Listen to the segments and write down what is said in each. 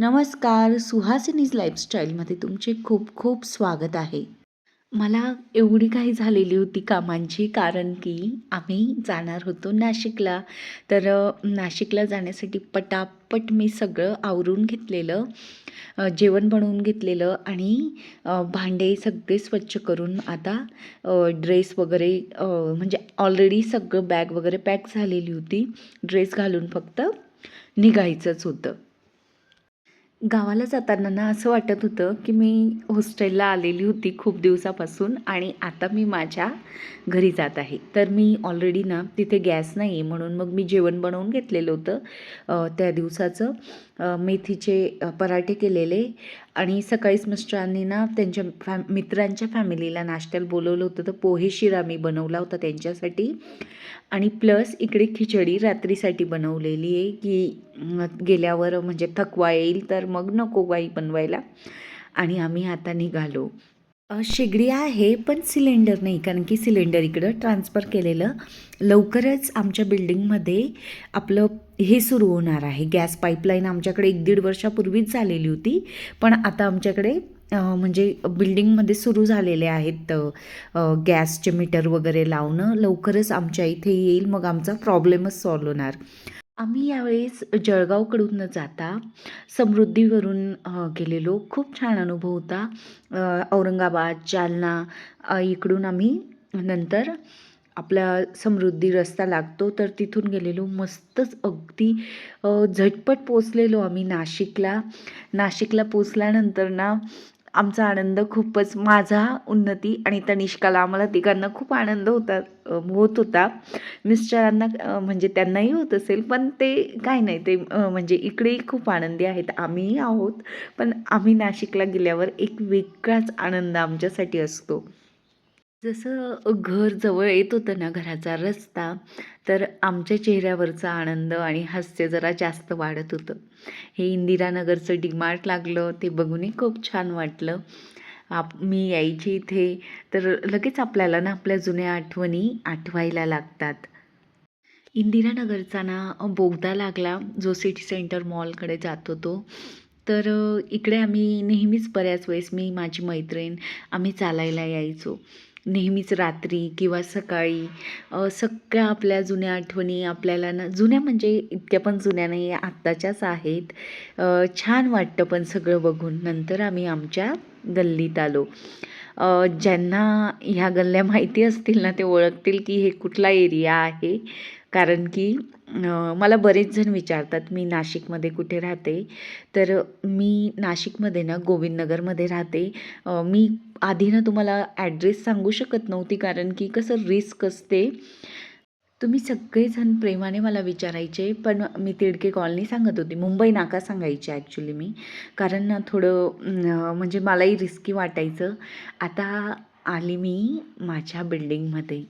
नमस्कार सुहासिनीज लाईफस्टाईलमध्ये तुमचे खूप खूप स्वागत आहे. मला एवढी काही झालेली होती कामांची कारण की आम्ही जाणार होतो नाशिकला. तर नाशिकला जाण्यासाठी पटापट मी सगळं आवरून घेतलेलं जेवण बनवून घेतलेलं आणि भांडे सगळे स्वच्छ करून आता ड्रेस वगैरे म्हणजे ऑलरेडी सगळं बॅग वगैरे पॅक झालेली होती. ड्रेस घालून फक्त निघायचंच होतं. गावाला जाताना ना असं वाटत होतं की मी हॉस्टेलला आलेली होती खूप दिवसापासून आणि आता मी माझ्या घरी जात आहे. तर मी ऑलरेडी ना तिथे गॅस नाही आहे म्हणून मग मी जेवण बनवून घेतलेलं होतं. त्या दिवसाचं मेथीचे पराठे केलेले आणि सकाळीच मिस्टरांनी ना त्यांच्या फॅ मित्रांच्या फॅमिलीला नाश्त्याला बोलवलं होतं. तर पोहे शिरा मी बनवला होता त्यांच्यासाठी. आणि प्लस इकडे खिचडी रात्रीसाठी बनवलेली आहे की गेल्यावर म्हणजे थकवा येईल तर मग नको बाई बनवायला. आणि आम्ही आता निघालो. शेगडी आहे पण सिलेंडर नाही कारण की सिलेंडर इकडं ट्रान्सफर केलेलं. लवकरच आमच्या बिल्डिंगमध्ये आपलं हे सुरू होणार आहे. गॅस पाईपलाईन आमच्याकडे एक दीड वर्षापूर्वीच झालेली होती पण आता आमच्याकडे म्हणजे बिल्डिंगमध्ये सुरू झालेले आहेत गॅसचे मीटर वगैरे लावणं. लवकरच आमच्या इथे येईल मग आमचा प्रॉब्लेमच सॉल्व होणार. आम्ही यावेळेस जळगावकडून न जाता. समृद्धीवरून गेलेलो. खूप छान अनुभव होता. औरंगाबाद जालना इकडून आम्ही नंतर आपला समृद्धी रस्ता लागतो. तर तिथून गेलेलो. मस्तच अगदी झटपट पोचलेलो आम्ही नाशिकला. नाशिकला पोचल्यानंतर ना आमचा आनंद खूपच माझा उन्नती आणि तनिष्काला. आम्हाला तिघांना खूप आनंद होता होत होता. मिस्टरांना म्हणजे त्यांनाही होत असेल पण ते काय नाही. ते म्हणजे इकडेही खूप आनंदी आहेत. आम्हीही आहोत पण आम्ही नाशिकला गेल्यावर एक वेगळाच आनंद आमच्यासाठी असतो. जसं घर जवळ येत होतं ना घराचा रस्ता तर आमच्या चेहऱ्यावरचा आनंद आणि हास्य जरा जास्त वाढत होतं. हे इंदिरानगरचं डिमार्ट लागलं ते बघूनही खूप छान वाटलं. आप मी यायची इथे तर लगेच आपल्याला ना आपल्या जुन्या आठवणी आठवायला लागतात. इंदिरानगरचा ना बोगदा लागला जो सिटी सेंटर मॉलकडे जात होतो. तर इकडे आम्ही नेहमीच बऱ्याच वेळेस मी माझी मैत्रीण आम्ही चालायला यायचो. नेहमीच रात्री किंवा सकाळी सगळ्या आपल्या जुन्या आठवणी आपल्याला ना जुन्या म्हणजे इतक्या पण जुन्या नाही आत्ताच्याच आहेत. छान वाटतं पण सगळं बघून. नंतर आम्ही आमच्या गल्लीत आलो. ज्यांना ह्या गल्ल्या माहिती असतील ना ते ओळखतील की हे कुठला एरिया आहे. कारण की मला बरेच जण विचारतात मी नाशिकमध्ये कुठे राहते? तर मी नाशिकमध्ये ना गोविंदनगरमध्ये राहते. मी आधी ना तुम्हाला ॲड्रेस सांगू शकत नव्हती कारण की कसं रिस्क असते. तुम्ही सगळेजण प्रेमाने मला विचारायचे पण मी तिडके कॉलनी सांगत होती. मुंबई नाका सांगायची ॲक्च्युली मी. कारण ना थोडं म्हणजे मलाही रिस्की वाटायचं. आता आली मी माझ्या बिल्डिंगमध्ये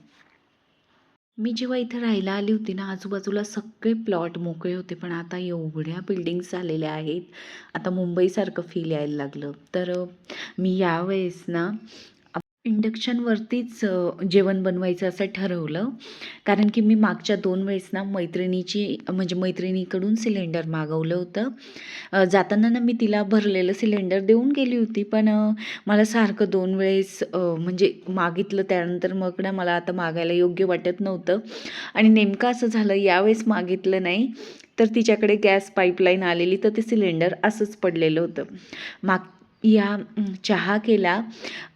मी जेव्हा इथं राहायला आली होती ना आजूबाजूला सगळे प्लॉट मोकळे होते पण आता एवढ्या बिल्डिंग्स आलेल्या आहेत. आता मुंबईसारखं फील यायला लागलं. तर मी यावेळेस ना इंडक्शनवरतीच जेवण बनवायचं असं ठरवलं. कारण की मी मागच्या दोन वेळेस ना मैत्रिणीची म्हणजे मैत्रिणीकडून सिलेंडर मागवलं होतं. जाताना ना मी तिला भरलेलं सिलेंडर देऊन गेली होती. पण मला सारखं दोन वेळेस म्हणजे मागितलं. त्यानंतर मग ना मला आता मागायला योग्य वाटत नव्हतं. आणि नेमकं असं झालं यावेळेस मागितलं नाही. तर तिच्याकडे गॅस पाईपलाईन आलेली तर ते सिलेंडर असंच पडलेलं होतं. माग या चहा केला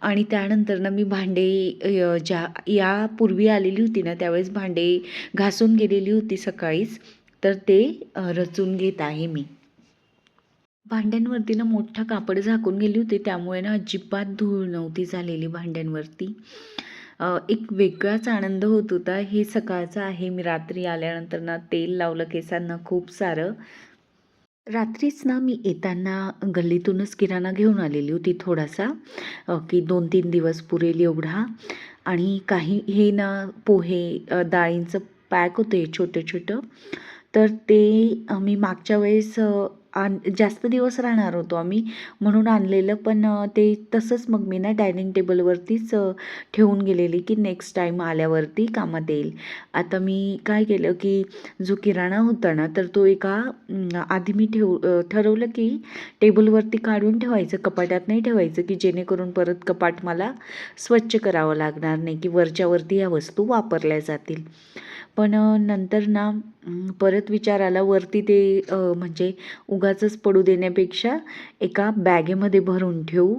आणि त्यानंतर ना मी भांडे अ, ज्या यापूर्वी आलेली होती ना त्यावेळेस भांडे घासून गेलेली होती सकाळीच. तर ते रचून घेत आहे मी. भांड्यांवरती ना मोठा कापड झाकून गेली होती. त्यामुळे ना अजिबात धूळ नव्हती झालेली भांड्यांवरती. एक वेगळाच आनंद होत होता. हे सकाळचं आहे. मी रात्री आल्यानंतर ना तेल लावलं केसांना खूप सारं. रात्रीच ना मी येताना गल्लीतूनच किराणा घेऊन आलेली होती थोडासा की दोन तीन दिवस पुरेल एवढा. आणि काही हे ना पोहे डाळींचं पॅक होते छोटं छोटं तर ते मी मागच्या वेळेस आण जास्त दिवस राहणार होतो आम्ही. म्हणून आणलेलं पण ते तसंच मग मी ना डायनिंग टेबलवरतीच ठेवून गेलेली की नेक्स्ट टाईम आल्यावरती कामात येईल आता मी काय केलं की जो किराणा होता ना तर तो एका आधी मी ठेव ठरवलं की टेबलवरती काढून ठेवायचं कपाटात नाही ठेवायचं की जेणेकरून परत कपाट मला स्वच्छ करावं लागणार नाही की वरच्यावरती या वस्तू वापरल्या जातील. पण नंतर ना परत विचार आला वरती ते म्हणजे उगाचच पडू देण्यापेक्षा एका बॅगेमध्ये भरून ठेवू.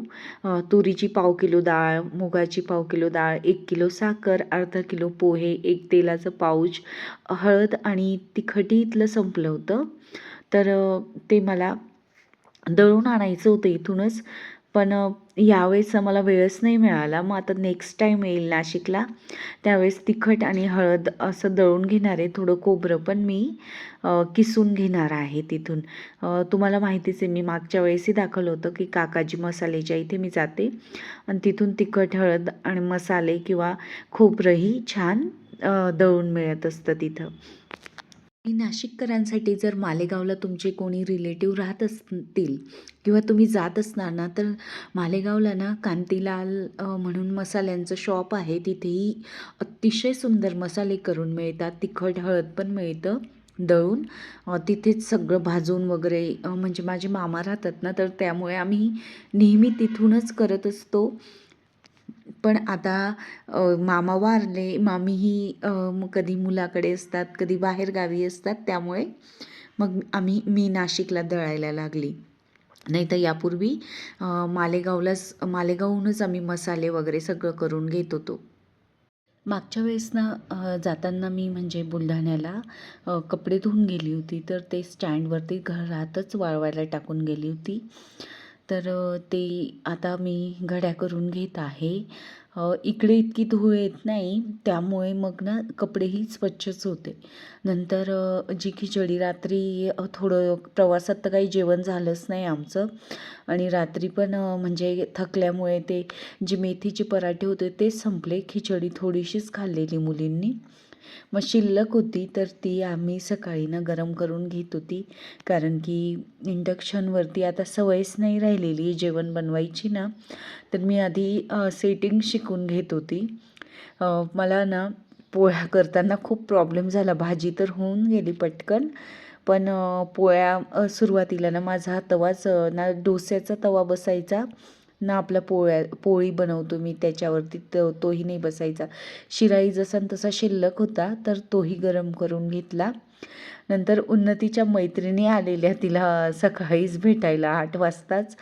तुरीची पाव किलो डाळ मुगाची पाव किलो डाळ एक किलो साखर अर्धा किलो पोहे एक तेलाचं पाऊच हळद आणि तिखटी इथलं संपलं होतं. तर ते मला दळून आणायचं होतं इथूनच. पण यावेळेस मला वेळच नाही मिळाला. मग आता नेक्स्ट टाईम येईल नाशिकला. त्यावेळेस तिखट आणि हळद असं दळून घेणार आहे. थोडं खोबरं पण मी किसून घेणार आहे तिथून. तुम्हाला माहितीच आहे मी मागच्या वेळेसही दाखवलं होतं की काकाजी मसालेच्या इथे मी जाते. आणि तिथून तिखट हळद आणि मसाले किंवा खोबरंही छान दळून मिळत असतं तिथं. आणि नाशिककरांसाठी जर मालेगावला तुमचे कोणी रिलेटिव्ह राहत असतील किंवा तुम्ही जात असणार ना तर मालेगावला ना कांतीलाल म्हणून मसाल्यांचं शॉप आहे. तिथेही अतिशय सुंदर मसाले करून मिळतात. तिखट हळद पण मिळतं दळून. तिथेच सगळं भाजून वगैरे म्हणजे माझे मामा राहतात ना तर त्यामुळे आम्ही नेहमी तिथूनच करत असतो. पण आता मामा वारले मामीही कधी मुलाकडे असतात कधी बाहेर गावी असतात त्यामुळे मग आम्ही मी नाशिकला दळायला लागली. नाही तर यापूर्वी मालेगावलाच मालेगावहूनच आम्ही मसाले वगैरे सगळं करून घेत होतो. मागच्या वेळेस ना जाताना मी म्हणजे बुलढाण्याला कपडे धुवून गेली होती तर ते स्टँडवरती घरातच वाळवायला टाकून गेली होती. तर ते आता मी घड्या करून घेत आहे. इकडे इतकी धूळ येत नाही त्यामुळे मग ना कपडेही स्वच्छच होते. नंतर जी खिचडी रात्री थोडं प्रवासात तर काही जेवण झालंच नाही आमचं. आणि रात्री पण म्हणजे थकल्यामुळे ते जे मेथीचे पराठे होते तेच संपले. खिचडी थोडीशीच खाल्लेली मुलींनी. मग शिल्लक होती तर ती आम्ही सकाळी ना गरम करून घेत होती. कारण की इंडक्शनवरती आता सवयच नाही राहिलेली जेवण बनवायची ना तर मी आधी सेटिंग शिकून घेत होती. मला ना पोळ्या करताना खूप प्रॉब्लेम झाला. भाजी तर होऊन गेली पटकन पण पोळ्या सुरुवातीला ना माझा तवाच ना डोस्याचा तवा बसायचा. ना आपला पोळ्या पोळी बनवतो मी त्याच्यावरती तो तोही नाही बसायचा. शिराई जसा न तसा शिल्लक होता तर तोही गरम करून घेतला. नंतर उन्नतीच्या मैत्रिणी आलेल्या तिला सकाळीच भेटायला आठ वाजताच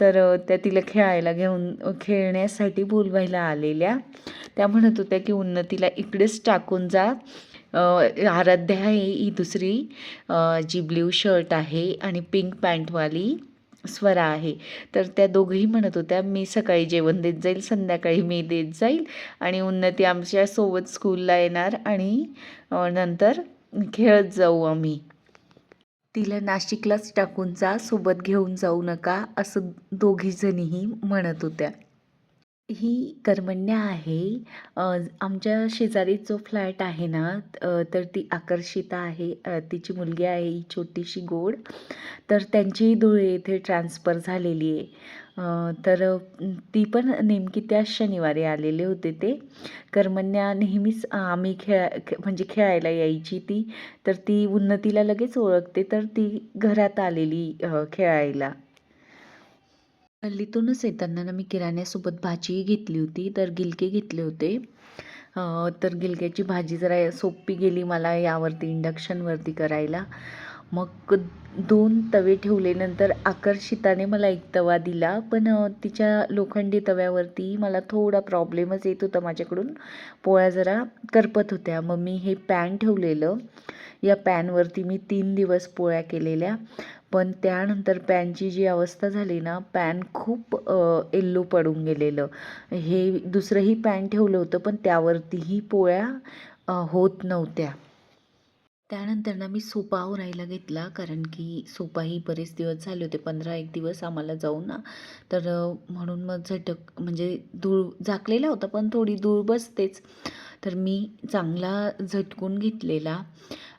तर त्या तिला खेळायला घेऊन खेळण्यासाठी बोलवायला आलेल्या. त्या म्हणत होत्या की उन्नतीला इकडेच टाकून जा. आराध्या आहे ही दुसरी जी ब्ल्यू शर्ट आहे आणि पिंक पॅन्टवाली. स्वरा आहे. तर त्या दोघंही म्हणत होत्या मी सकाळी जेवण देत जाईल संध्याकाळी मी देत जाईल आणि उन्नती आमच्यासोबत स्कूलला येणार आणि नंतर खेळत जाऊ आम्ही. तिला नाशिकलाच टाकून जा सोबत घेऊन जाऊ नका असं दोघीजणीही म्हणत होत्या. ही करमण्या आहे. आमच्या शेजारी जो फ्लॅट आहे ना तर ती आकर्षिता आहे. तिची मुलगी आहे ही छोटीशी गोड. तर त्यांची धुळे येथे ट्रान्सफर झालेली आहे. तर ती पण नेमकी त्या शनिवारी आलेले होते ते. करमण्या नेहमीच आम्ही खेळा खे- म्हणजे खेळायला यायची ती. तर ती उन्नतीला लगेच ओळखते. तर ती घरात आलेली खेळायला. हल्लीतूनच येताना ना मी किराण्यासोबत भाजीही घेतली होती तर गिलके घेतले होते. तर गिलक्याची भाजी जरा सोपी गेली मला यावरती इंडक्शनवरती करायला. मग दोन तवे ठेवले नंतर आकर्षिताने मला एक तवा दिला पण तिच्या लोखंडी तव्यावरती मला थोडा प्रॉब्लेमच येत होता माझ्याकडून. पोळ्या जरा करपत होत्या. मग मी हे पॅन ठेवलेलं. या पॅनवरती मी तीन दिवस पोळ्या केलेल्या. पण त्यानंतर पॅनची जी अवस्था झाली ना पॅन खूप येल्लो पडून गेलेलं. हे दुसरंही पॅन ठेवलं होतं पण त्यावरतीही पोळ्या होत नव्हत्या. त्यानंतर ना मी सोपा आवरायला घेतला कारण की सोपाही बरेच दिवस झाले होते पंधरा एक दिवस आम्हाला जाऊन ना. तर म्हणून मग झटक म्हणजे धूळ झाकलेला होता पण थोडी धूळ बसतेच. तर मी चांगला झटकून घेतलेला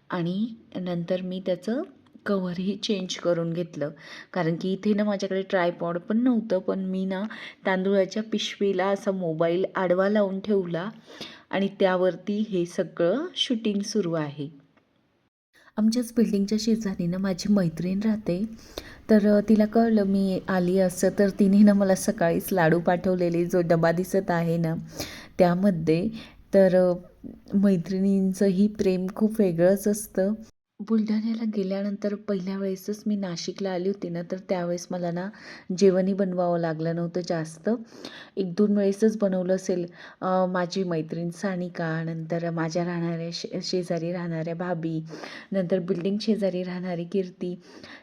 आणि नंतर मी त्याचं कवरही चेंज करून घेतलं. कारण की इथे ना माझ्याकडे ट्रायपॉड पण नव्हतं पण मी ना तांदूळाच्या पिशवीला असा मोबाईल आडवा लावून ठेवला आणि त्यावरती हे सगळं शूटिंग सुरू आहे. आमच्याच बिल्डिंगच्या शेजारी ना माझी मैत्रीण राहते. तर तिला कळलं मी आली असं तर तिने ना मला सकाळीच लाडू पाठवलेले जो डबा दिसत आहे ना त्यामध्ये. तर मैत्रिणींचंही प्रेम खूप वेगळंच असतं. बुलढाण्याला गेल्यानंतर पहिल्या वेळेसच मी नाशिकला आली होती ना तर त्यावेळेस मला ना जेवणही बनवावं लागलं नव्हतं जास्त. एक दोन वेळेसच बनवलं असेल माझी मैत्रीण सानिका नंतर माझ्या राहणाऱ्या शे शेजारी राहणाऱ्या भाभी नंतर बिल्डिंग शेजारी राहणारी कीर्ती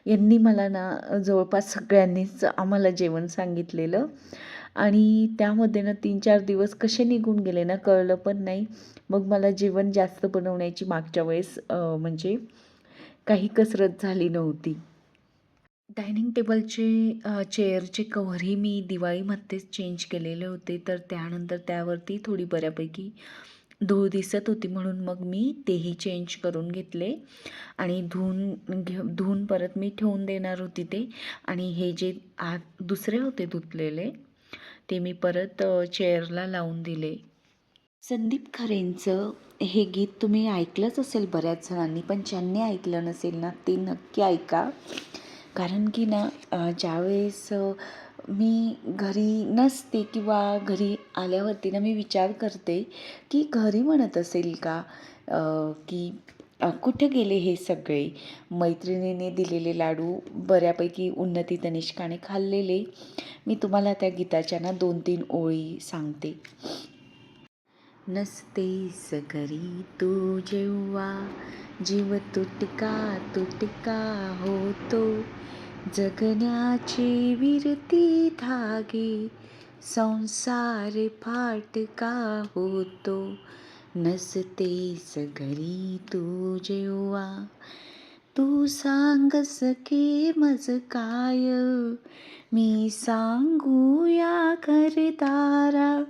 यांनी मला ना जवळपास सगळ्यांनीच आम्हाला जेवण सांगितलेलं. आणि त्यामध्ये ना तीन चार दिवस कसे निघून गेले ना कळलं पण नाही. मग मला जेवण जास्त बनवण्याची मागच्या वेळेस म्हणजे काही कसरत झाली नव्हती. डायनिंग टेबलचे चेअरचे कव्हरही मी दिवाळीमध्येच चेंज केलेले होते. तर त्यानंतर त्यावरती थोडी बऱ्यापैकी धूळ दिसत होती म्हणून मग मी तेही चेंज करून घेतले. आणि धुवून घे धुवून परत मी ठेवून देणार होती ते. आणि हे जे आ दुसरे होते धुतलेले ते मी परत चेअरला लावून दिले. संदीप खरेंचं हे गीत तुम्ही ऐकलंच असेल बऱ्याच जणांनी पण ज्यांनी ऐकलं नसेल ना ते नक्की ऐका. कारण की ना ज्यावेळेस मी घरी नसते किंवा घरी आल्यावरती ना मी विचार करते की घरी म्हणत असेल का? की कुठं कुठे गेले हे सगळे? मैत्रिणीने दिलेले लाडू बऱ्यापैकी उन्नती तनिष्काने खाल्लेले. मी तुम्हाला त्या गीताच्या ना दोन तीन ओळी सांगते. नसतेस घरी तू जेव्हा जीव तुटका तुटका होतो. जगण्याची विरती धागे संसार फाटका होतो. नसतेस घरी तू जेव्हा तू सांग सके मज काय मी सांगू या घरदारा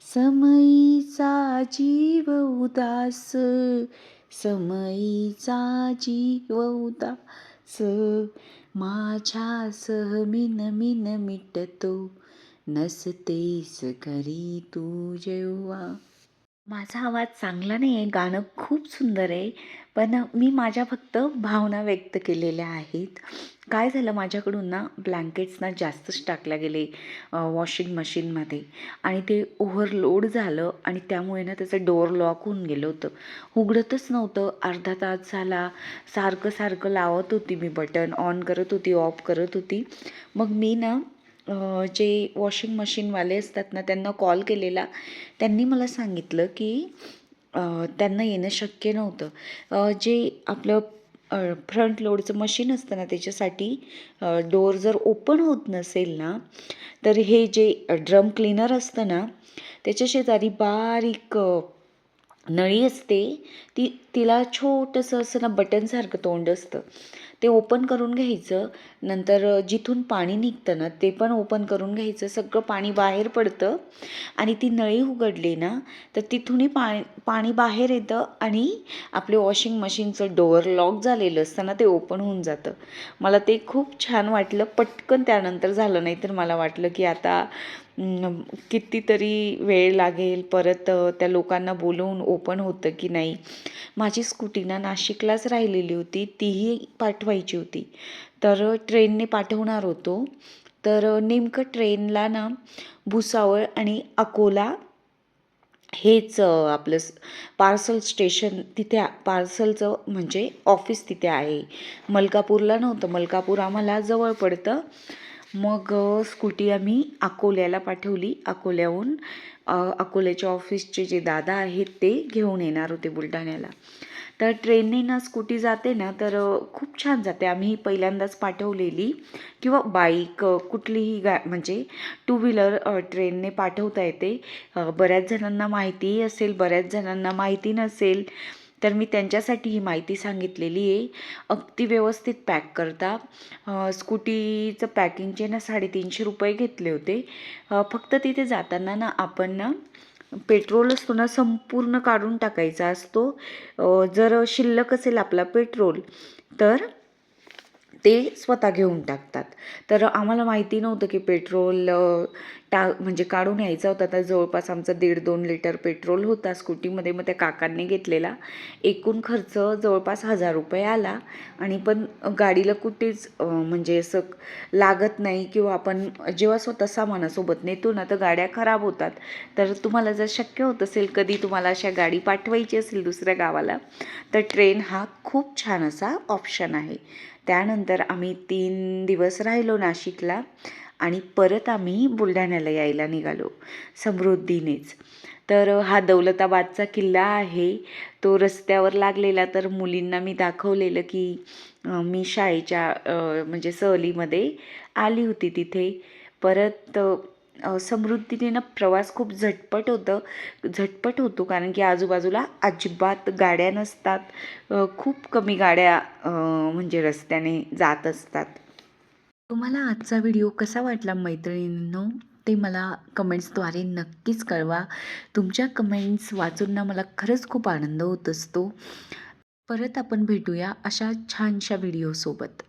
समयीचा जीव उदास समयीचा जीव उदास. माझ्यासह मिन मिन मिटतो नसतेस घरी तू जेव्हा. माझा आवाज चांगला नाही आहे गाणं खूप सुंदर आहे पण मी माझ्या फक्त भावना व्यक्त केलेल्या आहेत. काय झालं माझ्याकडून ना ब्लँकेट्स ना जास्तच टाकल्या गेले वॉशिंग मशीनमध्ये आणि ते ओव्हरलोड झालं आणि त्यामुळे ना त्याचं डोअर लॉक होऊन गेलं होतं. उघडतच नव्हतं. अर्धा तास झाला. सारखं सारखं लावत होती मी बटन ऑन करत होती ऑफ करत होती. मग मी ना जे वॉशिंग मशीनवाले असतात ना त्यांना कॉल केलेला. त्यांनी मला सांगितलं की त्यांना येणं शक्य नव्हतं. जे आपलं फ्रंट लोडचं मशीन असतं ना त्याच्यासाठी डोअर जर ओपन होत नसेल ना तर हे जे ड्रम क्लीनर असतं ना त्याच्या शेजारी बारीक नळी असते. ती तिला छोटंसं असं ना बटनसारखं तोंड असतं. ते ओपन करून घ्यायचं. नंतर जिथून पाणी निघतं ना ते पण ओपन करून घ्यायचं. सगळं पाणी बाहेर पडतं आणि ती नळी उघडली ना तर तिथूनही पाणी पाणी बाहेर येतं आणि आपले वॉशिंग मशीनचं डोअर लॉक झालेलं असताना ते ओपन होऊन जातं. मला ते खूप छान वाटलं. पटकन त्यानंतर झालं नाही तर मला वाटलं की आता कितीतरी वेळ लागेल परत त्या लोकांना बोलवून ओपन होतं की नाही. माझी स्कूटी ना नाशिकलाच राहिलेली होती तीही पाठवायची होती. तर ट्रेनने पाठवणार होतो. तर नेमकं ट्रेनला ना भुसावळ आणि अकोला हेच आपलं पार्सल स्टेशन तिथे पार्सलचं म्हणजे ऑफिस तिथे आहे. मलकापूरला नव्हतं मलकापूर आम्हाला जवळ पडतं. मग स्कूटी आम्ही अकोल्याला पाठवली. अकोल्याहून अकोल्याच्या ऑफिसचे जे दादा आहेत ते घेऊन येणार होते बुलढाण्याला. तर ट्रेनने ना स्कूटी जाते ना तर खूप छान जाते. आम्ही पहिल्यांदाच पाठवलेली. किंवा बाईक कुठलीही गा म्हणजे टू व्हीलर ट्रेनने पाठवता येते. बऱ्याच जणांना माहितीही असेल बऱ्याच जणांना माहिती नसेल. तर मी त्यांच्यासाठी ही माहिती सांगितलेली आहे. अगदी व्यवस्थित पॅक करता. स्कूटीचं पॅकिंगचे ना साडेतीनशे रुपये घेतले होते. फक्त तिथे जाताना ना आपण ना पेट्रोल असतो ना संपूर्ण काढून टाकायचा असतो. जर शिल्लक असेल आपला पेट्रोल तर ते स्वतः घेऊन टाकतात. तर आम्हाला माहिती नव्हतं की पेट्रोल टा म्हणजे काढून यायचा होता. तर जवळपास आमचा दीड दोन लिटर पेट्रोल होता स्कूटीमध्ये. मग त्या काकांनी घेतलेला. एकूण खर्च जवळपास हजार रुपये आला. आणि पण गाडीला कुठेच म्हणजे असं लागत नाही किंवा आपण जेव्हा स्वतः सामानासोबत नेतो ना तर गाड्या खराब होतात. तर तुम्हाला जर शक्य होत असेल कधी तुम्हाला अशा गाडी पाठवायची असेल दुसऱ्या गावाला तर ट्रेन हा खूप छान असा ऑप्शन आहे. त्यानंतर आम्ही तीन दिवस राहिलो नाशिकला आणि परत आम्ही बुलढाण्याला यायला निघालो समृद्धीनेच. तर हा दौलताबादचा किल्ला आहे. तो रस्त्यावर लागलेला तर मुलींना मी दाखवलेलं की मी शाळेच्या म्हणजे सहलीमध्ये आली होती तिथे. परत समृद्धीने ना प्रवास खूप झटपट होतं. झटपट होतो कारण की आजूबाजूला अजिबात गाड्या नसतात. खूप कमी गाड्या म्हणजे रस्त्याने जात असतात. तुम्हाला आजचा व्हिडिओ कसा वाटला मैत्रिणींनो? ते मला कमेंट्सद्वारे नक्कीच कळवा. तुमच्या कमेंट्स वाचून ना मला खरंच खूप आनंद होत असतो. परत आपण भेटूया अशा छानशा व्हिडिओसोबत.